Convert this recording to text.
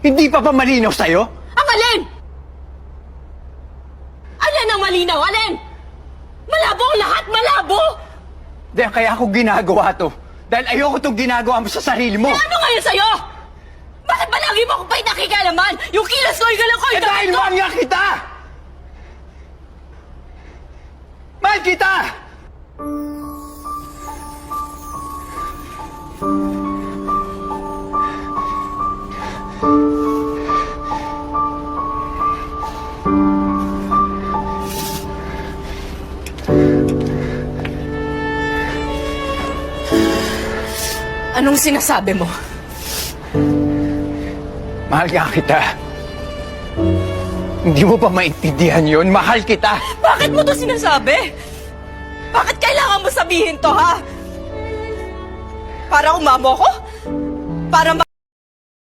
Hindi pa ba malinaw sa'yo? Ang alin? Alin ang malinaw? Alin? Malabo ang lahat! Malabo! Dahil kaya ako ginagawa to. Dahil ayoko itong ginagawa mo sa sarili mo. Eh, ano ngayon sa'yo? Bakit ba lagi mo akong pa'y nakikalaman? Yung kilos ko, yung galaw ko, Eh yung dahil damit ko! mahal nga kita! Mahal kita! Anong sinasabi mo? Mahal nga kita. Hindi mo pa maintindihan yon. Mahal kita. Bakit mo to sinasabi? Bakit kailangan mo sabihin to, ha? Para umamo ko? Para ma-